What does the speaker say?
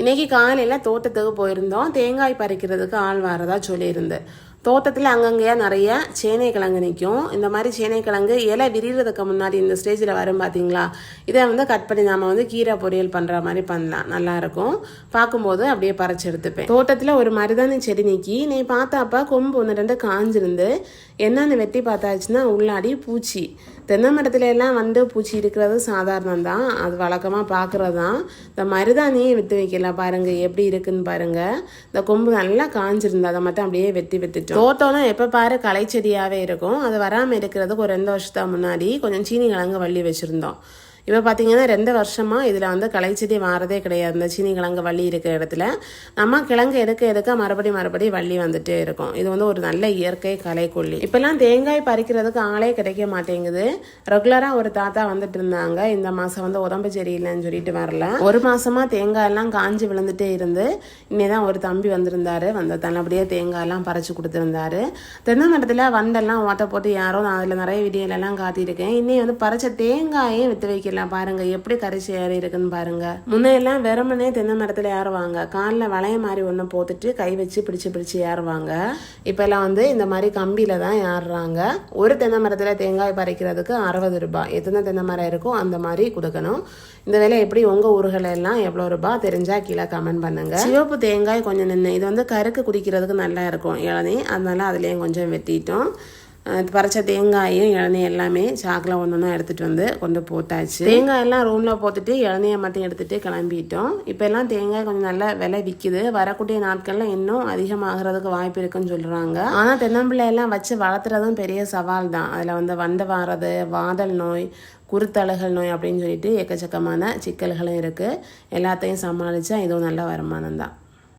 இன்னைக்கு காலையில் தோட்டத்துக்கு போயிருந்தோம். தேங்காய் பறிக்கிறதுக்கு ஆள் வரதா சொல்லியிருந்து. தோட்டத்தில் அங்கங்கேயா நிறைய சேனை கிழங்கு நிற்கும் இந்த மாதிரி சேனை கிழங்கு இலை விரிகிறதுக்கு முன்னாடி இந்த ஸ்டேஜில் வரும் பார்த்தீங்களா இதை வந்து கட் பண்ணி நாம் வந்து கீரை பொரியல் பண்ணுற மாதிரி பண்ணலாம். நல்லாயிருக்கும் பார்க்கும்போது அப்படியே பறிச்சு எடுத்துப்பேன். தோட்டத்தில் ஒரு மருதாணி செடி நிற்கி நீ பார்த்தாப்ப கொம்பு ஒன்று ரெண்டு காஞ்சிருந்து என்னென்னு வெட்டி பார்த்தாச்சுன்னா உள்ளாடி பூச்சி. தென்னை மரத்துல எல்லாம் வந்து பூச்சி இருக்கிறது சாதாரணம் தான். அது வழக்கமாக பார்க்குறது தான். இந்த மருதாணியை விற்று வைக்கல பாருங்கள் எப்படி இருக்குன்னு பாருங்கள் இந்த கொம்பு நல்லா காஞ்சிருந்து அதை மட்டும் அப்படியே வெட்டி வித்துட்டோம் தோட்டம்லாம் எப்போ பாரு களை இருக்கும். அது வராமல் இருக்கிறதுக்கு ஒரு ரெண்டு வருஷத்துக்கு முன்னாடி கொஞ்சம் சீனி கிழங்கு வள்ளி வச்சுருந்தோம். இப்போ பார்த்தீங்கன்னா ரெண்டு வருஷமாக இதில் வந்து களைச்செடி மாறதே கிடையாது. இந்த சீனி கிழங்கு வள்ளி இருக்கிற இடத்துல. நம்ம கிழங்கு எடுக்க எடுக்க மறுபடி மறுபடி வள்ளி வந்துட்டே இருக்கும். இது வந்து ஒரு நல்ல இயற்கை கலைக்கொல்லி இப்போல்லாம் தேங்காய் பறிக்கிறதுக்கு ஆளே கிடைக்க மாட்டேங்குது. ரெகுலராக ஒரு தாத்தா வந்துட்டு இருந்தாங்க. இந்த மாதம் வந்து உடம்பு சரியில்லைன்னு சொல்லிட்டு வரல. ஒரு மாதமாக தேங்காயெல்லாம் காஞ்சி விழுந்துட்டே இருந்து இன்னைதான் ஒரு தம்பி வந்திருந்தாரு. வந்த தன்னபடியே தேங்காயெல்லாம் பறித்து பறிச்சு கொடுத்துருந்தாரு. தென்னை மரத்தில் வண்டெல்லாம் ஓட்ட போட்டு யாரோ நான் அதில் நிறைய வீடியோலெல்லாம் காட்டியிருக்கேன். இன்னும் வந்து பறிச்ச தேங்காயே வித்து வைக்கலாம் பாருங்க. எப்படி கரைச்சி ஏறி இருக்குன்னு பாருங்க. முன்னையெல்லாம் வெறுமனே தென்னை மரத்தில் ஏறுவாங்க. காலில் வளைய மாதிரி ஒன்று போத்துட்டு கை வச்சு பிடிச்சு பிடிச்சு ஏறுவாங்க. இப்போல்லாம் வந்து இந்த மாதிரி கம்பியில தான் ஏறுறாங்க. ஒரு தென்னை மரத்தில் தேங்காய் பறிக்கிறதுக்கு அறுபது ரூபாய். எத்தனை தென்னை மரம் இருக்கோ அந்த மாதிரி கொடுக்கணும். இந்த வேலை எப்படி உங்க ஊர்களெல்லாம் எவ்வளோ ரூபாய் தெரிஞ்சா கீழே கமெண்ட் பண்ணுங்க. சிவப்பு தேங்காய் கொஞ்சம் நின்று இது வந்து கருக்கு குடிக்கிறதுக்கு நல்லா இருக்கும். இளநீ அதனால அதுலேயும் கொஞ்சம் வெட்டிட்டோம். அஹ் பறிச்ச தேங்காயும் இளநீ எல்லாமே சாக்கில் ஒன்று ஒன்றா எடுத்துகிட்டு வந்து கொண்டு போட்டாச்சு. தேங்காய் எல்லாம் ரூமில் போட்டுட்டு இளநியை மட்டும் எடுத்துகிட்டு கிளம்பிட்டோம். இப்போ எல்லாம் தேங்காய் கொஞ்சம் நல்லா விலை விற்கிது வரக்கூடிய நாட்களில் இன்னும் அதிகமாகிறதுக்கு வாய்ப்பு இருக்குன்னு சொல்கிறாங்க ஆனால் தென்னம்பிள்ளையெல்லாம் வச்சு வளர்த்துறதும் பெரிய சவால் தான். அதில் வந்து வண்டு வாரது வாதல் நோய் குருத்தழுகல் நோய் அப்படின்னு சொல்லிட்டு எக்கச்சக்கமான சிக்கல்களும் இருக்குது எல்லாத்தையும் சமாளித்தா இதுவும் நல்ல வருமானம் தான்.